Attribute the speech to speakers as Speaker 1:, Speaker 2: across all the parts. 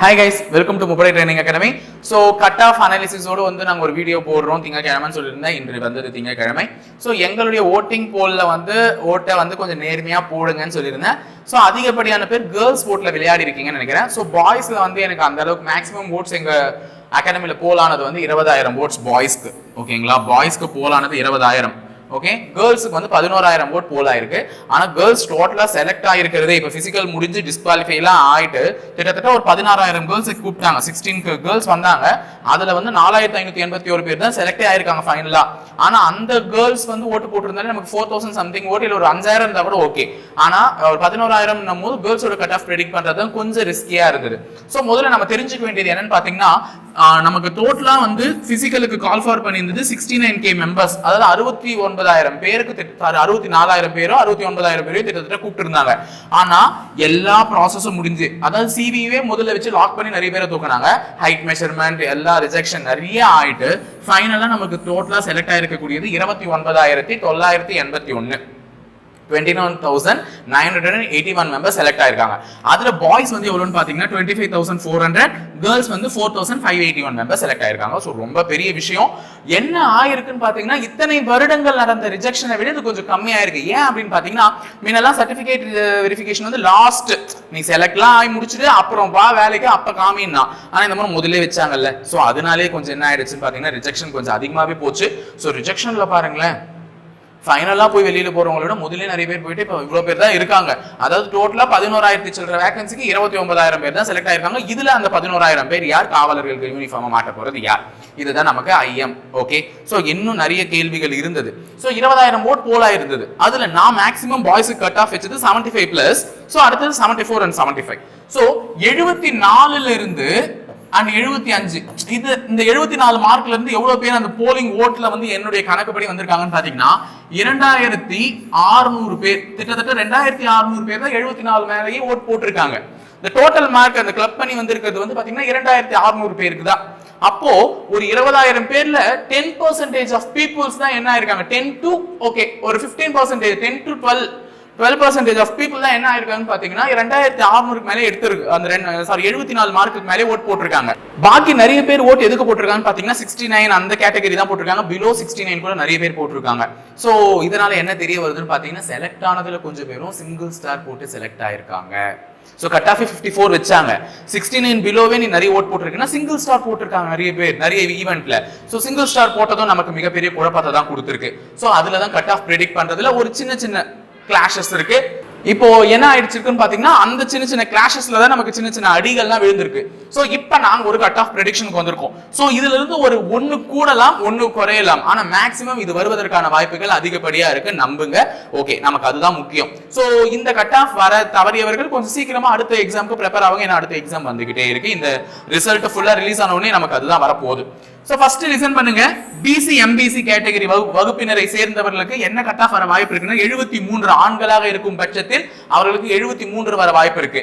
Speaker 1: Hi guys welcome to முப்படை training academy so cut off அனாலிசிஸோடு வந்து நாங்கள் ஒரு வீடியோ போடுறோம் திங்கக்கிழமைன்னு சொல்லியிருந்தேன். இன்று வந்தது திங்கக்கிழமை. ஸோ எங்களுடைய ஓட்டிங் போலில் வந்து ஓட்டை வந்து கொஞ்சம் நேர்மையாக போடுங்கன்னு சொல்லியிருந்தேன். ஸோ அதிகப்படியான பேர் கேர்ள்ஸ் ஓட்டில் விளையாடி இருக்கீங்கன்னு நினைக்கிறேன். ஸோ பாய்ஸில் வந்து எனக்கு அந்த அளவுக்கு மேக்ஸிமம் ஓட்ஸ் எங்கள் அகாடமியில் போலானது வந்து இருபதாயிரம் ஓட்ஸ் பாய்ஸ்க்கு ஓகேங்களா பாய்ஸ்க்கு போலானது இருபதாயிரம். ஓகே கேர்ள்ஸுக்கு வந்து பதினோராயிரம் ஓட் போல் ஆயிருக்கு. ஆனால் கேர்ள்ஸ் டோட்டலாக செலக்ட் ஆகிருக்கிறது இப்போ ஃபிசிக்கல் முடிஞ்சு டிஸ்குவாலிஃபைலாம் ஆயிட்டு கிட்டத்தட்ட ஒரு பதினாறாயிரம் கேர்ள்ஸ் கூப்பிட்டாங்க. சிக்ஸ்டீன் கேர்ள்ஸ் வந்தாங்க. அதில் வந்து நாலாயிரத்தி ஐநூற்றி எண்பத்தி ஒரு பேர் தான் செலக்டே ஆயிருக்காங்க ஃபைனலாக ஆனால் அந்த கேர்ள்ஸ் வந்து ஓட்டு போட்டிருந்தாலே நமக்கு ஃபோர் தௌசண்ட் சம்திங் ஓட்டு இல்லை ஒரு அஞ்சாயிரம் இருந்தால் கூட ஓகே ஆனால் ஒரு பதினோராயிரம் போது கேர்ள்ஸோட கட் ஆஃப் ப்ரெடிக்ட் பண்ணுறது தான் கொஞ்சம் ரிஸ்கியாக இருந்தது. ஸோ முதல்ல நம்ம தெரிஞ்சுக்க வேண்டியது என்னன்னு பார்த்தீங்கன்னா நமக்கு டோட்டலா வந்து பிசிக்கலுக்கு கால் ஃபார் பண்ணியிருந்தது சிக்ஸ்டி நைன் கே மெம்பர்ஸ் அதாவது அறுபத்தி ஒன்பதாயிரம் பேருக்கு திட்ட- அறுபத்தி நாலாயிரம் பேரோ அறுபத்தி ஒன்பதாயிரம் பேரையும் கிட்டத்தட்ட கூப்பிட்டுருந்தாங்க. ஆனால் ஆனா எல்லா ப்ராசஸும் முடிஞ்சு அதாவது சிவிவே முதல்ல வச்சு லாக் பண்ணி நிறைய பேரை தூக்குனாங்க. ஹைட் மெஷர்மெண்ட் எல்லா ரிஜெக்ஷன் நிறைய ஆயிட்டு ஃபைனலா நமக்கு டோட்டலா செலக்ட் ஆயிருக்கக்கூடியது இருபத்தி ஒன்பதாயிரத்தி தொள்ளாயிரத்தி எண்பத்தி ஒன்று twenty one thousand nine hundred and eighty one member select ஆயிருக்காங்க. அதுல பாய்ஸ் வந்து எவ்வளோன்னு பாத்தீங்கன்னா twenty five thousand four hundred girls வந்து four thousand five eighty one member select ஆயிருக்காங்க. ஸோ ரொம்ப பெரிய விஷயம். என்ன ஆயிருக்குன்னு பாத்தீங்கன்னா இத்தனை வருடங்கள் நடந்த ரிஜெக்ஷனை விட இது கொஞ்சம் கம்மியாயிருக்கு. ஏன் அப்படின்னு பாத்தீங்கன்னா முன்னெல்லாம் சர்டிபிகேட் வெரிஃபிகேஷன் uh, வந்து லாஸ்ட் நீ செலக்ட்லாம் ஆகி முடிச்சுட்டு அப்புறம் வா வேலைக்கு அப்ப காமின்னா. ஆனா இந்த மாதிரி முதல்ல வச்சாங்கல்ல. ஸோ அதனாலே கொஞ்சம் என்ன ஆயிடுச்சுன்னு பாத்தீங்கன்னா ரிஜெக்ஷன் கொஞ்சம் அதிகமாவே போச்சு. ஸோ ரிஜெக்ஷன்ல பாருங்களேன். ஃபைனலாக போய் வெளியில் போகிறவங்களோட முதலே நிறைய பேர் போயிட்டு இப்போ இவ்வளோ பேர் தான் இருக்காங்க. அதாவது டோட்டலாக பதினோராயிரத்தி சில்லற வேகன்சிக்கு இருபத்தி ஒன்பதாயிரம் பேர் தான் செலக்ட் ஆயிருக்காங்க. இதில் அந்த பதினோராயிரம் பேர் யார்? காவலர்களுக்கு யூனிஃபார்ம் மாட்ட போகிறது யார்? இதுதான் நமக்கு ஐஎம் ஓகே ஸோ இன்னும் நிறைய கேள்விகள் இருந்தது. ஸோ இருபதாயிரம் ஓட் போலாக இருந்தது. அதில் நான் மேக்ஸிமம் பாய்ஸுக்கு கட் ஆஃப் வச்சது செவன்ட்டி ஃபைவ் ப்ளஸ் ஸோ அடுத்தது seventy four and seventy five so எழுபத்தி நாலுல இருந்து அண்ட் எழுபத்தி அஞ்சு. இது இந்த எழுபத்தி நாலு மார்க்ல இருந்து எவ்வளவு பேர் அந்த போலிங் ஓட்டுல வந்து என்னுடைய கணக்குப்படி வந்திருக்காங்கன்னு பாத்தீங்கன்னா இரண்டாயிரத்தி ஆறுநூறு பேர். கிட்டத்தட்ட ரெண்டாயிரத்தி அறுநூறு பேர் தான் எழுபத்தி நாலு மேலேயே ஓட் போட்டிருக்காங்க. இந்த டோட்டல் மார்க் அந்த கிளப் பண்ணி வந்திருக்கிறது வந்து பாத்தீங்கன்னா இரண்டாயிரத்தி அறுநூறு பேருக்கு தான். அப்போ ஒரு இருபதாயிரம் பேர்ல டென் பர்சன்டேஜ் ஆஃப் பீப்புள்ஸ் தான் என்ன ஆயிருக்காங்க? டென் டு ஓகே ஒரு fifteen percentage ten to twelve twelve percentage of people தான் என்ன ஆயிருக்காங்கன்னு பாத்தீங்கன்னா ரெண்டாயிரத்தி அறுநூறுக்கு மேலே எடுத்திருக்கு. அந்த ரெண்டு சாரி எழுபத்தி நாலு மார்க்குக்கு மேலே ஓட் போட்டிருக்காங்க. பாக்கி நிறைய பேர் ஓட் எதுக்கு போட்டிருக்காங்கன்னு பாத்தீங்கன்னா சிக்ஸ்டி நைன் அந்த கேட்டகரி தான் போட்டிருக்காங்க. பிலோ சிக்ஸ்டி நைன் கூட நிறைய பேர் போட்டிருக்காங்க. ஸோ இதனால என்ன தெரிய வருதுன்னு பாத்தீங்கன்னா செலக்ட் ஆனதுல கொஞ்சம் பேரும் சிங்கிள் ஸ்டார் போட்டு செலக்ட் ஆயிருக்காங்க. So cut off fifty four வச்சாங்க. சிக்ஸ்டி நைன் பிலோவே நீ நிறைய ஓட் போட்டிருக்குன்னா சிங்கிள் ஸ்டார் போட்டிருக்காங்க நிறைய பேர் நிறைய ஈவெண்ட்ல ஸோ சிங்கிள் ஸ்டார் போட்டதும் நமக்கு மிகப்பெரிய குழப்பத்தை தான் கொடுத்துருக்கு. ஸோ அதில் தான் கட் ஆஃப் ப்ரெடிக்ட் பண்ணுறதுல ஒரு சின்ன சின்ன கிளாஷஸ் இருக்கு. இப்போ என்ன ஆயிடுச்சிருக்குன்னு பாத்தீங்கன்னா அந்த சின்ன சின்ன கிளாஷஸ்ல தான் நமக்கு சின்ன சின்ன அடிகள்லாம் விழுந்திருக்கு. சோ இப்போ நாங்க ஒரு கட் ஆஃப் ப்ரெடிக்ஷனுக்கு வந்திருக்கோம். சோ இதுல இருந்து ஒரு ஒண்ணு கூடலாம் ஒண்ணு குறையலாம். ஆனா மேக்ஸிமம் இது வருவதற்கான வாய்ப்புகள் அதிகப்படியா இருக்கு. நம்புங்க. ஓகே நமக்கு அதுதான் முக்கியம். சோ இந்த கட் ஆஃப் வர தவறியவர்கள் கொஞ்சம் சீக்கிரமா அடுத்த எக்ஸாமுக்கு ப்ரிப்பேர் ஆகும் ஏன்னா அடுத்த எக்ஸாம் வந்துகிட்டே இருக்கு. இந்த ரிசல்ட் ஃபுல்லா ரிலீஸ் ஆன உடனே நமக்கு அதுதான் வரப்போகுது. ஸோ ஃபர்ஸ்ட் லிசன் பண்ணுங்க. பிசி எம்பிசி கேட்டகரி வகுப்பினரை சேர்ந்தவர்களுக்கு என்ன கட் ஆஃப் வர வாய்ப்பு இருக்குன்னா எழுபத்தி மூன்று ஆண்களாக இருக்கும் பட்சத்தில் அவர்களுக்கு எழுபத்தி மூன்று வர வாய்ப்பு இருக்கு.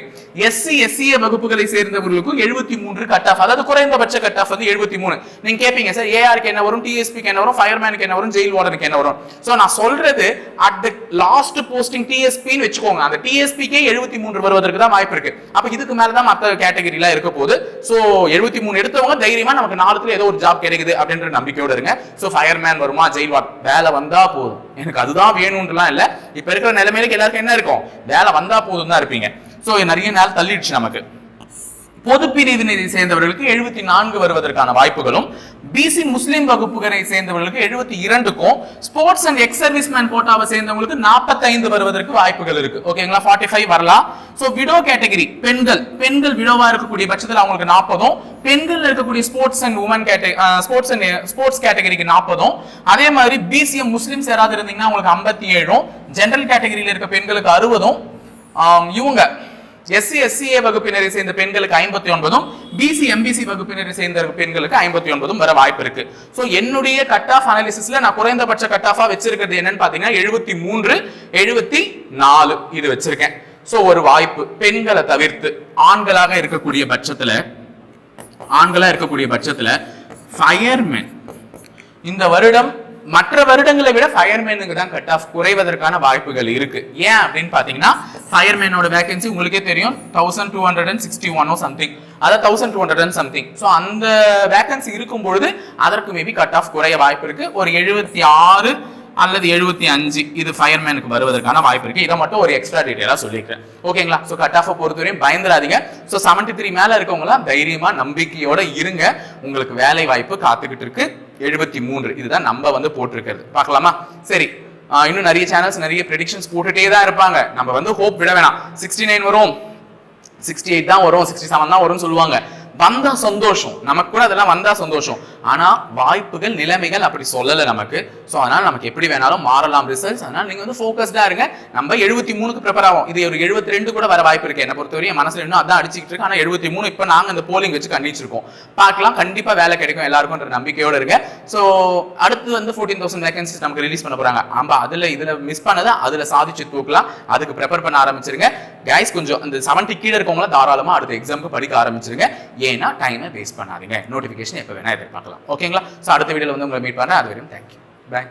Speaker 1: எஸ்சி எஸ்சிஏ வகுப்புகளை சேர்ந்தவர்களுக்கும் எழுபத்தி மூன்று கட் ஆஃப் அதாவது குறைந்தபட்ச கட் ஆஃப் வந்து எழுபத்தி மூணு. நீங்க கேட்பீங்க சார் ஏஆருக்கு என்ன வரும் டிஎஸ்பிக்கு என்ன வரும் ஃபயர்மேனுக்கு என்ன வரும் ஜெயில் வார்டனுக்கு என்ன வரும். சோ நான் சொல்றது அட் த லாஸ்ட் போஸ்டிங் டிஎஸ்பின்னு வச்சுக்கோங்க. அந்த டிஎஸ்பிக்கே எழுபத்தி மூன்று வருவதற்கு தான் வாய்ப்பு இருக்கு. அப்ப இதுக்கு மேல தான் மற்ற கேட்டகரிலாம் இருக்க போகுது. சோ எழுபத்தி மூணு எடுத்தவங்க தைரியமா நமக்கு நாலுத்துல ஏதோ ஒரு ஜாப் கிடைக்குது அப்படின்ற நம்பிக்கையோட இருங்க. சோ ஃபயர்மேன் வருமா ஜெயில் வார்ட் வேலை வந்தா போதும். எனக்கு அதுதான் வேணும்ன்றலாம் இல்ல. இப்ப இருக்கிற நிலைமையிலுக்கு எல்லாருக்கும் என்ன இருக்கும்? வேலை வந்தா போதும் தான் இருப்பீங்க. சோ நிறைய நாள் தள்ளிடுச்சு நமக்கு. பொது பிரிவினரை சேர்ந்தவர்களுக்கு எழுபத்தி நான்கு வருவதற்கான வாய்ப்புகளும் பிசி முஸ்லிம் வகுப்புகளை சேர்ந்தவர்களுக்கு எழுபத்தி இரண்டுக்கும் ஸ்போர்ட்ஸ் அண்ட் எக்ஸ் சர்வீஸ்மேன் கோட்டாவை சேர்ந்தவங்களுக்கு 45 வருவதற்கு வாய்ப்புகள் இருக்கு. ஓகேங்களா 45 ஃபைவ் வரலாம். ஸோ விடோ கேட்டகரி பெண்கள். பெண்கள் விடோவா இருக்கக்கூடிய பட்சத்தில் அவங்களுக்கு நாற்பதும் பெண்கள் இருக்கக்கூடிய sports and women category sports and sports கேட்டகரிக்கு நாற்பதும் அதே மாதிரி பிசிஎம் முஸ்லிம்ஸ் யாராவது இருந்தீங்கன்னா உங்களுக்கு ஐம்பத்தி ஏழும் ஜென்ரல் கேட்டகரியில் இருக்க பெண்களுக்கு அறுபதும். இவங்க எஸ்சி எஸ்சிஏ வகுப்பினரை சேர்ந்த பெண்களுக்கு ஐம்பத்தி ஒன்பதும் பிசி எம்பிசி வகுப்பினரை சேர்ந்த பெண்களுக்கு ஐம்பத்தி ஒன்பதும் வர வாய்ப்பு இருக்கு. ஸோ என்னுடைய கட் ஆஃப் அனாலிசிஸ்ல நான் குறைந்தபட்ச கட் ஆஃபா வச்சிருக்கிறது என்னன்னு பாத்தீங்கன்னா எழுபத்தி மூன்று எழுபத்தி நாலு இது வச்சிருக்கேன். ஸோ ஒரு வாய்ப்பு. பெண்களை தவிர்த்து ஆண்களாக இருக்கக்கூடிய பட்சத்துல ஆண்களா இருக்கக்கூடிய பட்சத்துல ஃபயர்மேன் இந்த வருடம் மற்ற வருடங்களை விட ஃபயர்மேனுக்கு தான் கட் ஆஃப் குறைவதற்கான வாய்ப்புகள் இருக்கு. ஏன் அப்படின்னு பாத்தீங்கன்னா ஃபயர்மேனோட வேகன்சி உங்களுக்கே தெரியும். Thousand two hundred and sixty ஒனோ something அதாவது thousand two hundred and something so அந்த வேகன்சி இருக்கும் பொழுது அதற்கு மேபி கட் ஆஃப் குறைய வாய்ப்பு இருக்கு. ஒரு எழுபத்தி ஆறு அல்லது எழுபத்தி அஞ்சு இது ஃபயர்மேனுக்கு வருவதற்கான வாய்ப்பு இருக்கு. இதை மட்டும் ஒரு எக்ஸ்ட்ரா டீட்டெயிலாக சொல்லியிருக்கேன் ஓகேங்களா ஸோ கட் ஆஃப் பொறுத்தவரையும் பயந்துடாதீங்க. ஸோ செவன்டி த்ரீ மேலே இருக்கவங்களாம் தைரியமாக நம்பிக்கையோட இருங்க. உங்களுக்கு வேலை வாய்ப்பு காத்துக்கிட்டு இருக்கு. எழுபத்தி மூன்று. இதுதான் நம்ம வந்து போட்டிருக்கிறது. பார்க்கலாமா? சரி. இன்னும் நிறைய சேனல்ஸ் நிறைய ப்ரெடிக்ஷன்ஸ் போட்டுட்டே தான் இருப்பாங்க. நம்ம வந்து ஹோப் விட வேணாம். சிக்ஸ்டி நைன் வரும். சிக்ஸ்டி எயிட் தான் வரும். சிக்ஸ்டி செவன் தான் வரும்னு சொல்லுவாங்க. வந்தா சந்தோஷம். நமக்கு கூட அதெல்லாம் வந்தா சந்தோஷம். ஆனா வாய்ப்புகள் நிலைமைகள் அப்படி சொல்லல நமக்கு. சோ அதனால நமக்கு எப்படி வேணாலும் மாறலாம் ரிசல்ட்ஸ் அதனால நீங்க வந்து ஃபோக்கஸ்டா இருங்க. நம்ம எழுபத்தி மூணுக்கு ப்ரிப்பேர் ஆகும் இது ஒரு எழுபத்தி ரெண்டு கூட வர வாய்ப்பு இருக்கு. என்ன பொறுத்தவரையும் மனசுல இன்னும் அதான் அடிச்சுட்டு இருக்கு. ஆனா எழுபத்தி மூணு இப்போ நாங்க இந்த போலிங் வச்சு கண்டிச்சிருக்கோம். பார்க்கலாம். கண்டிப்பா வேலை கிடைக்கும். எல்லாருக்கும்ன்ற நம்பிக்கையோட இருங்க. சோ அடுத்து வந்து ஃபோர்டீன் தௌசண்ட் வேகன்சிஸ் நமக்கு ரிலீஸ் பண்ண போறாங்க. ஆமா அதுல இதுல மிஸ் பண்ணதை அதுல சாதிச்சு தூக்கலாம். அதுக்கு ப்ரிப்பேர் பண்ண ஆரம்பிச்சிருங்க. கைஸ் கொஞ்சம் அந்த செவன்ட்டி கீழே இருக்கவங்களாம் தாராளமாக அடுத்த எக்ஸாமுக்கு படிக்க ஆரம்பிச்சிருங்க. ஏன்னா டைமை வேஸ்ட் பண்ணாதீங்க. நோட்டிஃபிகேஷன் எப்போ வேணால் எதிர்பார்க்கலாம். ஓகேங்களா ஸோ அடுத்த வீடியோவில் வந்து உங்களை மீட் பண்ணேன் அது வரையும் தேங்க்யூ பாய்